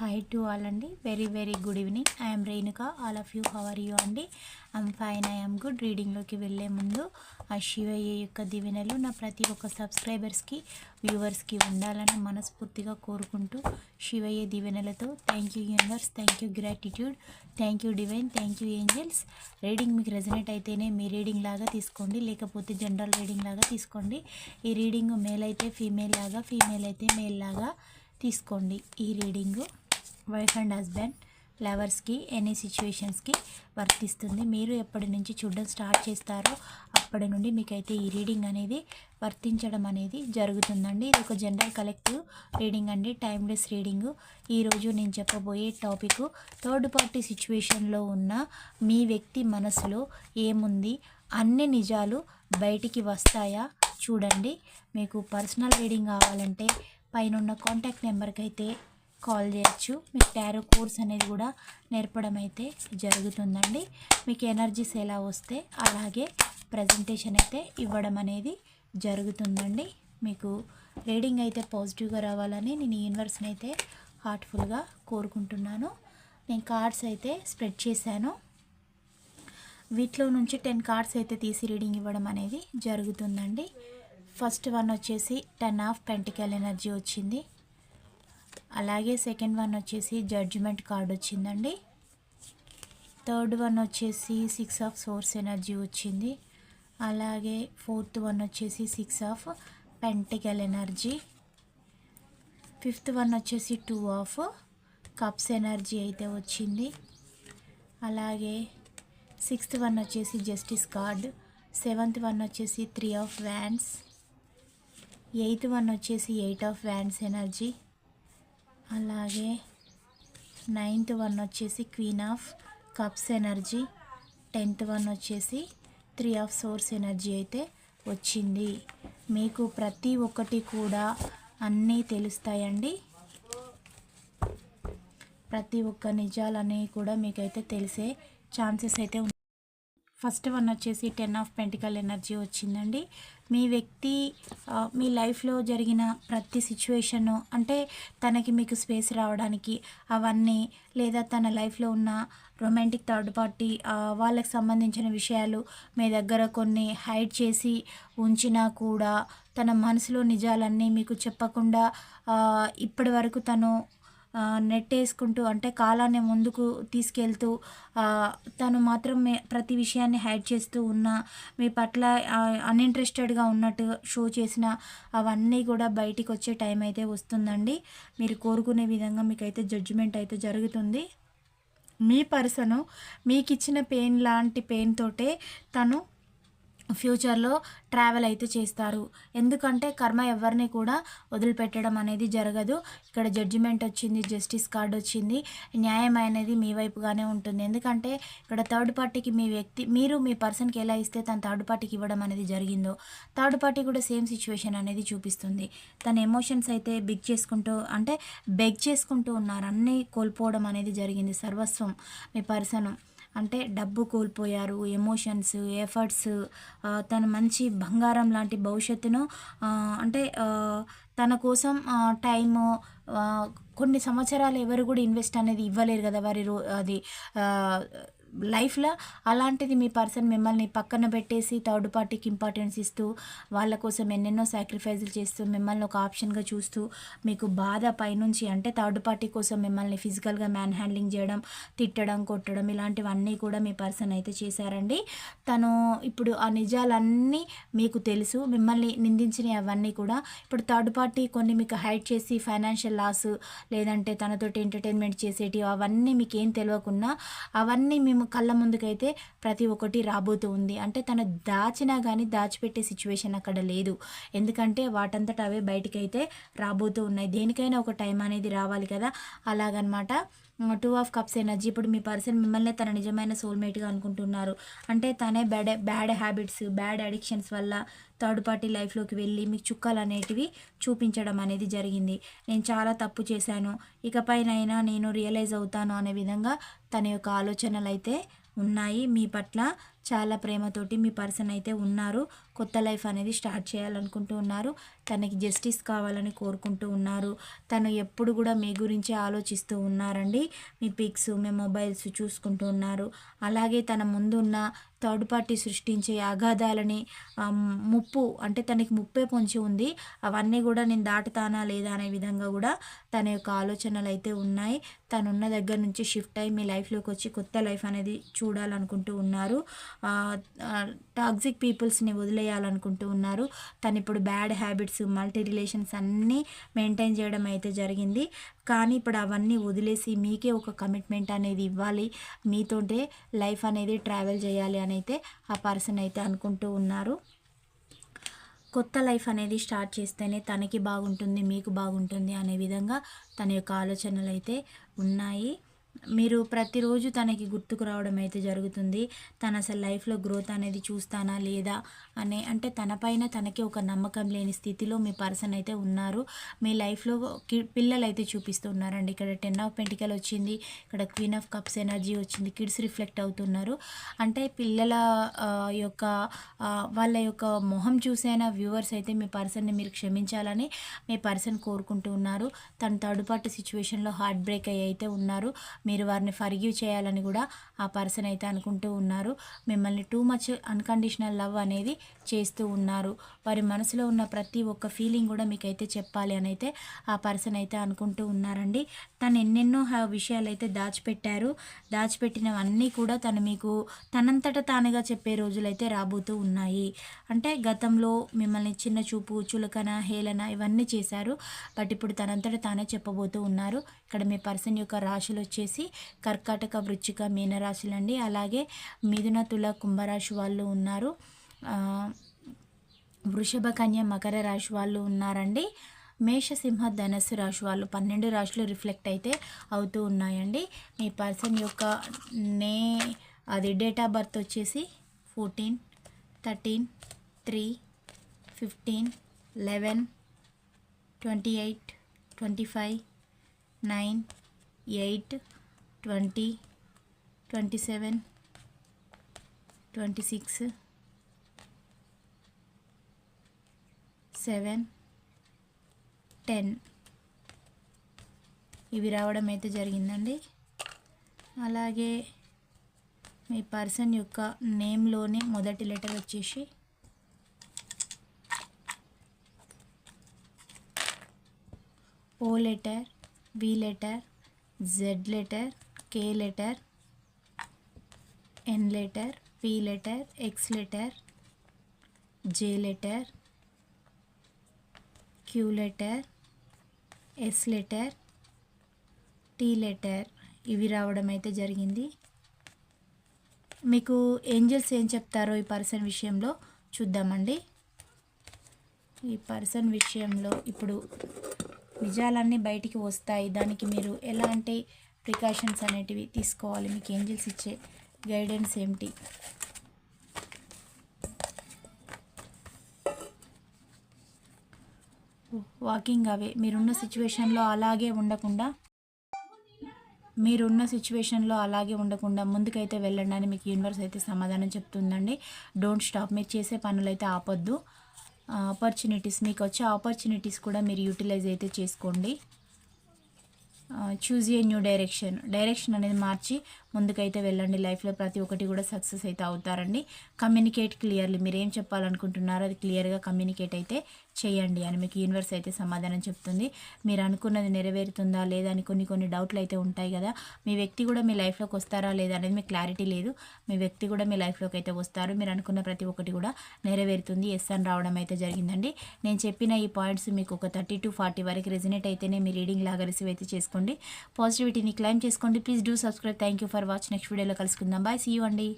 Hi to all అండి. Very very good evening I'm Renuka all of you how are you అండి? I'm fine I'm good రీడింగ్లోకి వెళ్ళే ముందు ఆ శివయ్య యొక్క దివెనలు నా ప్రతి ఒక్క సబ్స్క్రైబర్స్కి వ్యూవర్స్కి ఉండాలని మనస్ఫూర్తిగా కోరుకుంటూ Shivayya దివెనలతో thank you universe thank you gratitude thank you divine thank you angels reading మీకు రెజనేట్ అయితేనే మీ రీడింగ్ లాగా తీసుకోండి. లేకపోతే జనరల్ రీడింగ్ లాగా తీసుకోండి. ఈ రీడింగ్ మేల్ అయితే ఫీమేల్ లాగా ఫీమేల్ అయితే మేల్ లాగా తీసుకోండి. ఈ రీడింగు వైఫ్ అండ్ హస్బెండ్ లవర్స్కి ఎనీ సిచ్యువేషన్స్కి వర్తిస్తుంది. మీరు ఎప్పటి నుంచి చూడడం స్టార్ట్ చేస్తారో అప్పటి నుండి మీకైతే ఈ రీడింగ్ అనేది వర్తించడం అనేది జరుగుతుందండి. ఇది ఒక జనరల్ కలెక్టివ్ రీడింగ్ అండి టైమ్లెస్ రీడింగ్. ఈరోజు నేను చెప్పబోయే టాపిక్ థర్డ్ పార్టీ సిచ్యువేషన్లో ఉన్న మీ వ్యక్తి మనసులో ఏముంది అన్ని నిజాలు బయటికి వస్తాయా చూడండి. మీకు పర్సనల్ రీడింగ్ కావాలంటే పైన ఉన్న కాంటాక్ట్ నెంబర్కి అయితే కాల్ చేయొచ్చు. మీకు టారో కోర్స్ అనేది కూడా నేర్పడం అయితే జరుగుతుందండి. మీకు ఎనర్జీస్ ఎలా వస్తే అలాగే ప్రజెంటేషన్ అయితే ఇవ్వడం అనేది జరుగుతుందండి. మీకు రీడింగ్ అయితే పాజిటివ్గా రావాలని నేను యూనివర్స్ని అయితే హార్ట్ఫుల్గా కోరుకుంటున్నాను. నేను కార్డ్స్ అయితే స్ప్రెడ్ చేశాను. వీటిలో నుంచి టెన్ కార్డ్స్ అయితే తీసి రీడింగ్ ఇవ్వడం అనేది జరుగుతుందండి. ఫస్ట్ వన్ వచ్చేసి టెన్ ఆఫ్ పెంటికల్ ఎనర్జీ వచ్చింది. అలాగే సెకండ్ వన్ వచ్చేసి జడ్జిమెంట్ కార్డ్ వచ్చిందండి. థర్డ్ వన్ వచ్చేసి సిక్స్ ఆఫ్ సోర్స్ ఎనర్జీ వచ్చింది. అలాగే ఫోర్త్ వన్ వచ్చేసి six of pentacle energy. Fifth one వచ్చేసి టూ ఆఫ్ కప్స్ ఎనర్జీ అయితే వచ్చింది. అలాగే సిక్స్త్ వన్ వచ్చేసి జస్టిస్ కార్డ్. సెవెంత్ వన్ వచ్చేసి three of wands. Eighth one వచ్చేసి ఎయిట్ ఆఫ్ వ్యాన్స్ ఎనర్జీ. అలాగే నైన్త్ వన్ వచ్చేసి queen of cups energy. Tenth one వచ్చేసి త్రీ ఆఫ్ సోర్స్ ఎనర్జీ అయితే వచ్చింది. మీకు ప్రతి ఒక్కటి కూడా అన్నీ తెలుస్తాయండి. ప్రతి ఒక్క నిజాలన్నీ కూడా మీకైతే తెలిసే ఛాన్సెస్ అయితే ఫస్ట్ వన్ వచ్చేసి టెన్ ఆఫ్ పెంటికల్ ఎనర్జీ వచ్చిందండి. మీ వ్యక్తి మీ లైఫ్లో జరిగిన ప్రతి సిచ్యువేషను అంటే తనకి మీకు స్పేస్ రావడానికి అవన్నీ లేదా తన లైఫ్లో ఉన్న రొమాంటిక్ థర్డ్ పార్టీ వాళ్ళకి సంబంధించిన విషయాలు మీ దగ్గర కొన్ని హైడ్ చేసి ఉంచినా కూడా తన మనసులో నిజాలన్నీ మీకు చెప్పకుండా ఇప్పటి వరకు తను నెట్ వేసుకుంటూ అంటే కాలాన్ని ముందుకు తీసుకెళ్తూ తను మాత్రం ప్రతి విషయాన్ని హైడ్ చేస్తూ ఉన్న మీ పట్ల అన్ఇంట్రెస్టెడ్గా ఉన్నట్టు షో చేసిన అవన్నీ కూడా బయటికి వచ్చే టైం అయితే వస్తుందండి. మీరు కోరుకునే విధంగా మీకైతే జడ్జిమెంట్ అయితే జరుగుతుంది. మీ పర్సను మీకు ఇచ్చిన పెయిన్ లాంటి పెయిన్ తోటే తను ఫ్యూచర్లో ట్రావెల్ అయితే చేస్తారు. ఎందుకంటే కర్మ ఎవరిని కూడా వదిలిపెట్టడం అనేది జరగదు. ఇక్కడ జడ్జిమెంట్ వచ్చింది జస్టిస్ కార్డ్ వచ్చింది న్యాయం అనేది మీ వైపుగానే ఉంటుంది. ఎందుకంటే ఇక్కడ థర్డ్ పార్టీకి మీ వ్యక్తి మీరు మీ పర్సన్కి ఎలా ఇస్తే తను థర్డ్ పార్టీకి ఇవ్వడం అనేది జరిగిందో థర్డ్ పార్టీ కూడా సేమ్ సిచ్యువేషన్ అనేది చూపిస్తుంది. తన ఎమోషన్స్ అయితే బిగ్ చేసుకుంటూ అంటే బెగ్ చేసుకుంటూ ఉన్నారు. అన్నీ కోల్పోవడం అనేది జరిగింది. సర్వస్వం మీ పర్సన్. అంటే డబ్బు కోల్పోయారు ఎమోషన్స్ ఎఫర్ట్స్ తన మంచి బంగారం లాంటి భవిష్యత్తును అంటే తన కోసం టైము కొన్ని సంవత్సరాలు ఎవరు కూడా ఇన్వెస్ట్ అనేది ఇవ్వలేరు కదా వారి రో అది లైఫ్లో అలాంటిది మీ పర్సన్ మిమ్మల్ని పక్కన పెట్టేసి థర్డ్ పార్టీకి ఇంపార్టెన్స్ ఇస్తూ వాళ్ళ కోసం ఎన్నెన్నో సాక్రిఫైజులు చేస్తూ మిమ్మల్ని ఒక ఆప్షన్గా చూస్తూ మీకు బాధ పైనుంచి అంటే థర్డ్ పార్టీ కోసం మిమ్మల్ని ఫిజికల్గా మ్యాన్ హ్యాండ్లింగ్ చేయడం తిట్టడం కొట్టడం ఇలాంటివన్నీ కూడా మీ పర్సన్ అయితే చేశారండి. తను ఇప్పుడు ఆ నిజాలన్నీ మీకు తెలుసు మిమ్మల్ని నిందించిన అవన్నీ కూడా ఇప్పుడు థర్డ్ పార్టీ కొన్ని మీకు హైడ్ చేసి ఫైనాన్షియల్ లాస్ లేదంటే తనతోటి ఎంటర్టైన్మెంట్ చేసేటివి అవన్నీ మీకు ఏం తెలియకున్నా అవన్నీ మేము కళ్ళ ముందుకైతే ప్రతి ఒక్కటి రాబోతూ ఉంది. అంటే తను దాచినా కానీ దాచిపెట్టే సిచ్యువేషన్ అక్కడ లేదు. ఎందుకంటే వాటంతట అవే బయటికైతే రాబోతూ ఉన్నాయి. దేనికైనా ఒక టైం అనేది రావాలి కదా. అలాగనమాట. Two of cups energy. ఇప్పుడు మీ పర్సన్ మిమ్మల్ని తన నిజమైన సోల్మేట్గా అనుకుంటున్నారు. అంటే తనే bad bad habits bad addictions వల్ల థర్డ్ పార్టీ లైఫ్లోకి వెళ్ళి మీకు చుక్కలు అనేటివి చూపించడం అనేది జరిగింది. నేను చాలా తప్పు చేశాను. ఇకపైనైనా నేను రియలైజ్ అవుతాను అనే విధంగా తన యొక్క ఆలోచనలు అయితే ఉన్నాయి. మీ పట్ల చాలా ప్రేమతోటి మీ పర్సన్ అయితే ఉన్నారు. కొత్త లైఫ్ అనేది స్టార్ట్ చేయాలనుకుంటూ ఉన్నారు. తనకి జస్టిస్ కావాలని కోరుకుంటూ ఉన్నారు. తను ఎప్పుడు కూడా మీ గురించి ఆలోచిస్తూ ఉన్నారండి. మీ పిక్స్ మీ మొబైల్స్ చూసుకుంటూ ఉన్నారు. అలాగే తన ముందున్న థర్డ్ పార్టీ సృష్టించే అగాధాలని ముప్పు అంటే తనకి ముప్పే పొంచి ఉంది. అవన్నీ కూడా నేను దాటుతానా లేదా అనే విధంగా కూడా తన యొక్క ఆలోచనలు అయితే ఉన్నాయి. తనున్న దగ్గర నుంచి షిఫ్ట్ అయ్యి మీ లైఫ్లోకి వచ్చి కొత్త లైఫ్ అనేది చూడాలనుకుంటూ ఉన్నారు. టాక్సిక్ పీపుల్స్ని వదిలేయాలనుకుంటూ ఉన్నారు. తను ఇప్పుడు బ్యాడ్ హ్యాబిట్స్ మల్టీ రిలేషన్స్ అన్నీ మెయింటైన్ చేయడం అయితే జరిగింది. కానీ ఇప్పుడు అవన్నీ వదిలేసి మీకే ఒక కమిట్మెంట్ అనేది ఇవ్వాలి. మీతోటే లైఫ్ అనేది ట్రావెల్ చేయాలి అని అయితే ఆ పర్సన్ అయితే అనుకుంటూ ఉన్నారు. కొత్త లైఫ్ అనేది స్టార్ట్ చేస్తేనే తనకి బాగుంటుంది మీకు బాగుంటుంది అనే విధంగా తన యొక్క ఆలోచనలు అయితే ఉన్నాయి. మీరు ప్రతిరోజు తనకి గుర్తుకు రావడం అయితే జరుగుతుంది. తన అసలు లైఫ్లో గ్రోత్ అనేది చూస్తానా లేదా అనే అంటే తనపైన తనకి ఒక నమ్మకం లేని స్థితిలో మీ పర్సన్ అయితే ఉన్నారు. మీ లైఫ్లో కి- పిల్లలు అయితే చూపిస్తున్నారండి. ఇక్కడ టెన్ ఆఫ్ పెంటికల్ వచ్చింది ఇక్కడ క్వీన్ ఆఫ్ కప్స్ ఎనర్జీ వచ్చింది కిడ్స్ రిఫ్లెక్ట్ అవుతున్నారు. అంటే పిల్లల యొక్క వాళ్ళ యొక్క మొహం చూసైన వ్యూవర్స్ అయితే మీ పర్సన్ని మీరు క్షమించాలని మీ పర్సన్ కోరుకుంటూ ఉన్నారు. తను తడుపాటు సిచ్యువేషన్లో హార్ట్ బ్రేక్ అయ్యి అయితే ఉన్నారు. మీరు వారిని ఫర్గ్యూ చేయాలని కూడా ఆ పర్సన్ అయితే అనుకుంటూ ఉన్నారు. మిమ్మల్ని టూ మచ్ అన్కండిషనల్ లవ్ అనేది చేస్తూ ఉన్నారు. వారి మనసులో ఉన్న ప్రతి ఒక్క ఫీలింగ్ కూడా మీకైతే చెప్పాలి అని అయితే ఆ పర్సన్ అయితే అనుకుంటూ ఉన్నారండి. తను ఎన్నెన్నో విషయాలు అయితే దాచిపెట్టారు. దాచిపెట్టినవన్నీ కూడా తను మీకు తనంతట తానుగా చెప్పే రోజులైతే రాబోతూ ఉన్నాయి. అంటే గతంలో మిమ్మల్ని చిన్న చూపు చులకన హేళన ఇవన్నీ చేశారు. బట్ ఇప్పుడు తనంతట తానే చెప్పబోతూ ఉన్నారు. ఇక్కడ మీ పర్సన్ యొక్క రాశులు వచ్చేసి కర్కాటక వృచ్చిక మీనరాశులండి. అలాగే మిథున తుల కుంభరాశి వాళ్ళు ఉన్నారు. వృషభ కన్య మకర రాశి వాళ్ళు ఉన్నారండి. మేషసింహ ధనస్సు రాశి వాళ్ళు పన్నెండు రాశులు రిఫ్లెక్ట్ అయితే అవుతూ ఉన్నాయండి. మీ పర్సన్ యొక్క నే అది డేట్ ఆఫ్ బర్త్ వచ్చేసి fourteen thirteen three fifteen eleven twenty eight twenty five nine eight twenty twenty seven twenty six seven ten. ఇవి రావడం అయితే జరిగిందండి. అలాగే మీ పర్సన్ యొక్క నేమ్లోనే మొదటి లెటర్ వచ్చేసి O letter V letter Z letter K letter N letter P letter X letter J letter Q letter S letter T letter ఇవి రావడం అయితే జరిగింది. మీకు ఏంజల్స్ ఏం చెప్తారో ఈ పర్సన్ విషయంలో చూద్దామండి. ఈ పర్సన్ విషయంలో ఇప్పుడు నిజాలన్నీ బయటికి వస్తాయి. దానికి మీరు ఎలాంటి ప్రికాషన్స్ అనేటివి తీసుకోవాలి? మీకు ఏంజల్స్ ఇచ్చే గైడెన్స్ ఏమిటి? వాకింగ్ అవే. మీరున్న సిచ్యువేషన్లో అలాగే ఉండకుండా మీరున్న సిచ్యువేషన్లో అలాగే ఉండకుండా ముందుకైతే వెళ్ళండి అని మీకు యూనివర్స్ అయితే సమాధానం చెప్తుందండి. Don't stop. మీరు చేసే పనులు అయితే ఆపొద్దు ఆపర్చునిటీస్ మీకు వచ్చే ఆపర్చునిటీస్ కూడా మీరు యూటిలైజ్ అయితే చేసుకోండి. Choose a new direction. Direction అనేది మార్చి ముందుకైతే వెళ్ళండి. లైఫ్లో ప్రతి ఒక్కటి కూడా సక్సెస్ అయితే అవుతారండి. Communicate clearly. మీరు ఏం చెప్పాలనుకుంటున్నారో అది క్లియర్గా కమ్యూనికేట్ అయితే చేయండి అని మీకు యూనివర్స్ అయితే సమాధానం చెప్తుంది. మీరు అనుకున్నది నెరవేరుతుందా లేదా అని కొన్ని కొన్ని డౌట్లు అయితే ఉంటాయి కదా. మీ వ్యక్తి కూడా మీ లైఫ్లోకి వస్తారా లేదా అనేది మీకు క్లారిటీ లేదు. మీ వ్యక్తి కూడా మీ లైఫ్లోకి అయితే వస్తారు. మీరు అనుకున్న ప్రతి ఒక్కటి కూడా నెరవేరుతుంది. ఎస్ అని రావడం అయితే జరిగిందండి. నేను చెప్పిన ఈ పాయింట్స్ మీకు ఒక థర్టీ టు ఫార్టీ వరకు రెజినేట్ అయితేనే మీ రీడింగ్ లాగా రిసీవ్ అయితే చేసుకోండి. పాజిటివిటీని క్లైమ్ చేసుకోండి. Please do subscribe. Thank you for watch next వీడియోలో కలుసుకుందాం. బాయ్ సీ యూ అండి.